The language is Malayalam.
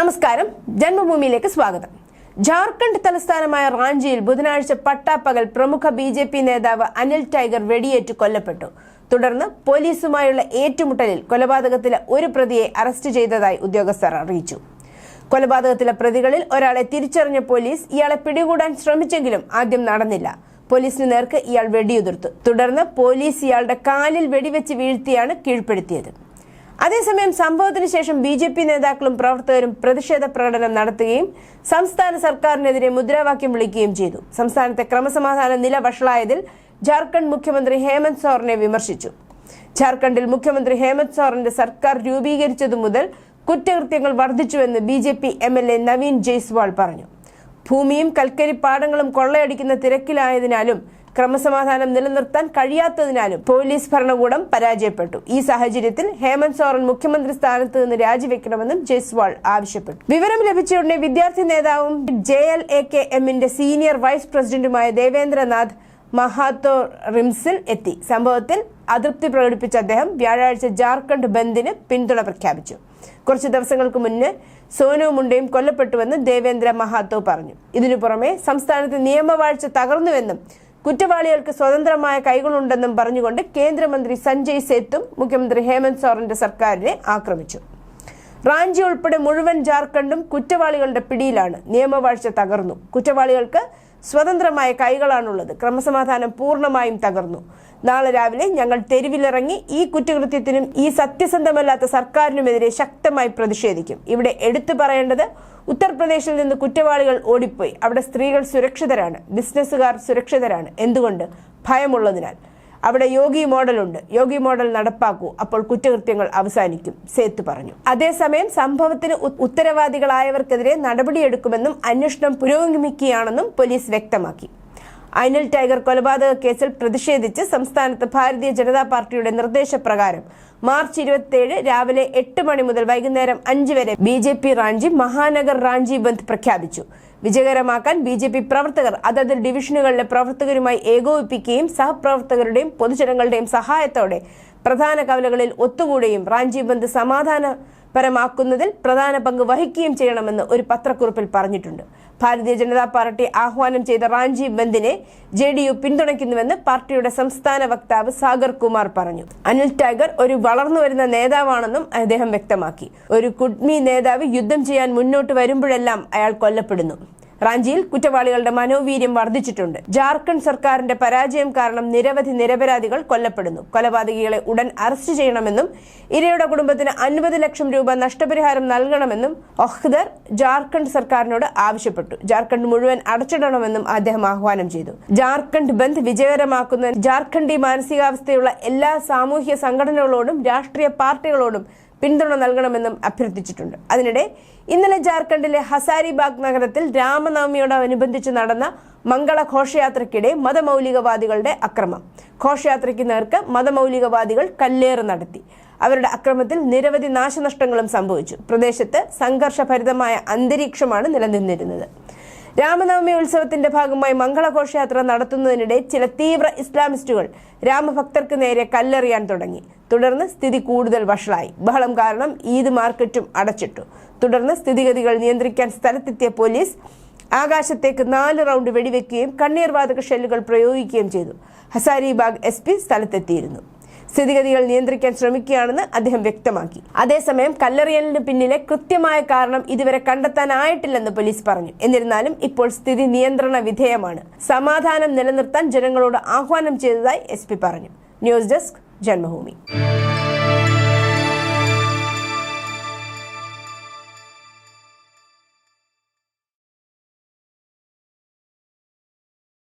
നമസ്കാരം. ജന്മഭൂമിയിലേക്ക് സ്വാഗതം. ജാർഖണ്ഡ് തലസ്ഥാനമായ റാഞ്ചിയിൽ ബുധനാഴ്ച പട്ടാപ്പകൽ പ്രമുഖ ബി ജെ പി നേതാവ് അനിൽ ടൈഗർ വെടിയേറ്റ് കൊല്ലപ്പെട്ടു. തുടർന്ന് പോലീസുമായുള്ള ഏറ്റുമുട്ടലിൽ കൊലപാതകത്തിലെ ഒരു പ്രതിയെ അറസ്റ്റ് ചെയ്തതായി ഉദ്യോഗസ്ഥർ അറിയിച്ചു. കൊലപാതകത്തിലെ പ്രതികളിൽ ഒരാളെ തിരിച്ചറിഞ്ഞ പോലീസ് ഇയാളെ പിടികൂടാൻ ശ്രമിച്ചെങ്കിലും ആദ്യം നടന്നില്ല. പോലീസിന് നേർക്ക് ഇയാൾ വെടിയുതിർത്തു. തുടർന്ന് പോലീസ് ഇയാളുടെ കാലിൽ വെടിവെച്ച് വീഴ്ത്തിയാണ് കീഴ്പ്പെടുത്തിയത്. അതേസമയം സംഭവത്തിന് ശേഷം ബി ജെ പി നേതാക്കളും പ്രവർത്തകരും പ്രതിഷേധ പ്രകടനം നടത്തുകയും സംസ്ഥാന സർക്കാരിനെതിരെ മുദ്രാവാക്യം വിളിക്കുകയും ചെയ്തു. സംസ്ഥാനത്തെ ക്രമസമാധാന നില വഷളായതിൽ ജാർഖണ്ഡ് മുഖ്യമന്ത്രി ഹേമന്ത് സോറിനെ വിമർശിച്ചു. ജാർഖണ്ഡിൽ മുഖ്യമന്ത്രി ഹേമന്ത് സോറിന്റെ സർക്കാർ രൂപീകരിച്ചതു മുതൽ കുറ്റകൃത്യങ്ങൾ വർദ്ധിച്ചുവെന്ന് B J P M L A Naveen Jaiswal പറഞ്ഞു. ഭൂമിയും കൽക്കരി പാടങ്ങളും കൊള്ളയടിക്കുന്ന തിരക്കിലായതിനാലും ക്രമസമാധാനം നിലനിർത്താൻ കഴിയാത്തതിനാലും പോലീസ് ഭരണകൂടം പരാജയപ്പെട്ടു. ഈ സാഹചര്യത്തിൽ ഹേമന്ത് സോറൻ മുഖ്യമന്ത്രി സ്ഥാനത്ത് നിന്ന് രാജിവെക്കണമെന്നും ജയ്സ്വാൾ ആവശ്യപ്പെട്ടു. വിവരം ലഭിച്ചയുടനെ വിദ്യാർത്ഥി നേതാവും ജെ എൽ എ കെ എമ്മിന്റെ സീനിയർ വൈസ് പ്രസിഡന്റുമായ ദേവേന്ദ്രനാഥ് മഹാത്തോ റിംസിൽ എത്തി. സംഭവത്തിൽ അതൃപ്തി പ്രകടിപ്പിച്ച അദ്ദേഹം വ്യാഴാഴ്ച ജാർഖണ്ഡ് ബന്ദിന് പിന്തുണ പ്രഖ്യാപിച്ചു. കുറച്ചു ദിവസങ്ങൾക്ക് മുന്നേ സോനു മുണ്ടയും കൊല്ലപ്പെട്ടുവെന്ന് ദേവേന്ദ്ര മഹാത്തോ പറഞ്ഞു. ഇതിനു പുറമെ സംസ്ഥാനത്ത് നിയമവാഴ്ച തകർന്നുവെന്നും കുറ്റവാളികൾക്ക് സ്വതന്ത്രമായ കൈകളുണ്ടെന്നും പറഞ്ഞുകൊണ്ട് കേന്ദ്രമന്ത്രി സഞ്ജയ് സേത്തും മുഖ്യമന്ത്രി ഹേമന്ത് സോറന്റെ സർക്കാരിനെ ആക്രമിച്ചു. റാഞ്ചി ഉൾപ്പെടെ മുഴുവൻ ജാർഖണ്ഡും കുറ്റവാളികളുടെ പിടിയിലാണ്. നിയമവാഴ്ച തകർന്നു. കുറ്റവാളികൾക്ക് സ്വതന്ത്രമായ കൈകളാണുള്ളത്. ക്രമസമാധാനം പൂർണമായും തകർന്നു. നാളെ രാവിലെ ഞങ്ങൾ തെരുവിലിറങ്ങി ഈ കുറ്റകൃത്യത്തിനും ഈ സത്യസന്ധമല്ലാത്ത സർക്കാരിനുമെതിരെ ശക്തമായി പ്രതിഷേധിക്കും. ഇവിടെ എടുത്തു പറയേണ്ടത് ഉത്തർപ്രദേശിൽ നിന്ന് കുറ്റവാളികൾ ഓടിപ്പോയി. അവിടെ സ്ത്രീകൾ സുരക്ഷിതരാണ്. ബിസിനസ്സുകാർ സുരക്ഷിതരാണ്. എന്തുകൊണ്ട്? ഭയമുള്ളതിനാൽ. അവിടെ യോഗി മോഡലുണ്ട് യോഗി മോഡൽ നടപ്പാക്കൂ. അപ്പോൾ കുറ്റകൃത്യങ്ങൾ അവസാനിക്കും. സേത്ത് പറഞ്ഞു. അതേസമയം സംഭവത്തിന് ഉത്തരവാദികളായവർക്കെതിരെ നടപടിയെടുക്കുമെന്നും അന്വേഷണം പുരോഗമിക്കുകയാണെന്നും പോലീസ് വ്യക്തമാക്കി. അനിൽ ടൈഗർ കൊലപാതക കേസിൽ പ്രതിഷേധിച്ച് സംസ്ഥാനത്ത് ഭാരതീയ ജനതാ പാർട്ടിയുടെ നിർദ്ദേശപ്രകാരം മാർച്ച് ഇരുപത്തിയേഴ് രാവിലെ എട്ട് മണി മുതൽ വൈകുന്നേരം അഞ്ച് വരെ B J P Ranchi Mahanagar Ranchi bandh പ്രഖ്യാപിച്ചു. വിജയകരമാക്കാൻ ബി ജെ പി പ്രവർത്തകർ അതത് ഡിവിഷനുകളിലെ പ്രവർത്തകരുമായി ഏകോപിപ്പിക്കുകയും സഹപ്രവർത്തകരുടെയും പൊതുജനങ്ങളുടെയും സഹായത്തോടെ പ്രധാന കവലകളിൽ ഒത്തുകൂടുകയും റാഞ്ചി ബന്ദ് സമാധാനപരമാക്കുന്നതിൽ പ്രധാന പങ്ക് വഹിക്കുകയും ചെയ്യണമെന്ന് ഒരു പത്രക്കുറിപ്പിൽ പറഞ്ഞിട്ടുണ്ട്. ഭാരതീയ ജനതാ പാർട്ടി ആഹ്വാനം ചെയ്ത റാഞ്ചി ബന്ദിനെ ജെ ഡി യു പിന്തുണയ്ക്കുന്നുവെന്ന് പാർട്ടിയുടെ സംസ്ഥാന വക്താവ് സാഗർ കുമാർ പറഞ്ഞു. അനിൽ ടൈഗർ ഒരു വളർന്നു വരുന്ന നേതാവാണെന്നും അദ്ദേഹം വ്യക്തമാക്കി. ഒരു കുഡ്മി നേതാവ് യുദ്ധം ചെയ്യാൻ മുന്നോട്ട് വരുമ്പോഴെല്ലാം അയാൾ കൊല്ലപ്പെടുന്നു. റാഞ്ചിയിൽ കുറ്റവാളികളുടെ മനോവീര്യം വർദ്ധിച്ചിട്ടുണ്ട്. ജാർഖണ്ഡ് സർക്കാരിന്റെ പരാജയം കാരണം നിരവധി നിരപരാധികൾ കൊല്ലപ്പെടുന്നു. കൊലപാതകികളെ ഉടൻ അറസ്റ്റ് ചെയ്യണമെന്നും ഇരയുടെ കുടുംബത്തിന് അൻപത് ലക്ഷം രൂപ നഷ്ടപരിഹാരം നൽകണമെന്നും ഒഹ്ദർ ജാർഖണ്ഡ് സർക്കാരിനോട് ആവശ്യപ്പെട്ടു. ജാർഖണ്ഡ് മുഴുവൻ അടച്ചിടണമെന്നും അദ്ദേഹം ആഹ്വാനം ചെയ്തു. ജാർഖണ്ഡ് ബന്ദ് വിജയകരമാക്കുന്ന ജാർഖണ്ഡി മാനസികാവസ്ഥയുള്ള എല്ലാ സാമൂഹ്യ സംഘടനകളോടും രാഷ്ട്രീയ പാർട്ടികളോടും പിന്തുണ നൽകണമെന്നും അഭ്യർത്ഥിച്ചിട്ടുണ്ട്. അതിനിടെ ഇന്നലെ ജാർഖണ്ഡിലെ ഹസാരിബാഗ് നഗരത്തിൽ രാമനവമിയോടനുബന്ധിച്ച് നടന്ന മംഗള ഘോഷയാത്രയ്ക്കിടെ മതമൗലികവാദികളുടെ അക്രമം. ഘോഷയാത്രയ്ക്ക് നേർക്ക് മതമൗലികവാദികൾ കല്ലേറ് നടത്തി. അവരുടെ അക്രമത്തിൽ നിരവധി നാശനഷ്ടങ്ങളും സംഭവിച്ചു. പ്രദേശത്ത് സംഘർഷഭരിതമായ അന്തരീക്ഷമാണ് നിലനിന്നിരുന്നത്. രാമനവമി ഉത്സവത്തിന്റെ ഭാഗമായി മംഗളഘോഷയാത്ര നടത്തുന്നതിനിടെ ചില തീവ്ര ഇസ്ലാമിസ്റ്റുകൾ രാമഭക്തർക്ക് നേരെ കല്ലെറിയാൻ തുടങ്ങി. തുടർന്ന് സ്ഥിതി കൂടുതൽ വഷളായി. ബഹളം കാരണം ഈദ് മാർക്കറ്റും അടച്ചിട്ടു. തുടർന്ന് സ്ഥിതിഗതികൾ നിയന്ത്രിക്കാൻ സ്ഥലത്തെത്തിയ പോലീസ് ആകാശത്തേക്ക് നാല് റൗണ്ട് വെടിവെക്കുകയും കണ്ണീർവാതക ഷെല്ലുകൾ പ്രയോഗിക്കുകയും ചെയ്തു. ഹസാരിബാഗ് എസ് പി സ്ഥലത്തെത്തിയിരുന്നു. സ്ഥിതിഗതികൾ നിയന്ത്രിക്കാൻ ശ്രമിക്കുകയാണെന്ന് അദ്ദേഹം വ്യക്തമാക്കി. അതേസമയം കല്ലെറിയലിന് പിന്നിലെ കൃത്യമായ കാരണം ഇതുവരെ കണ്ടെത്താനായിട്ടില്ലെന്ന് പോലീസ് പറഞ്ഞു. എന്നിരുന്നാലും ഇപ്പോൾ സ്ഥിതി നിയന്ത്രണ വിധേയമാണ്. സമാധാനം നിലനിർത്താൻ ജനങ്ങളോട് ആഹ്വാനം ചെയ്തതായി എസ് പറഞ്ഞു. ന്യൂസ് ഡെസ്ക് जन्मभूमि।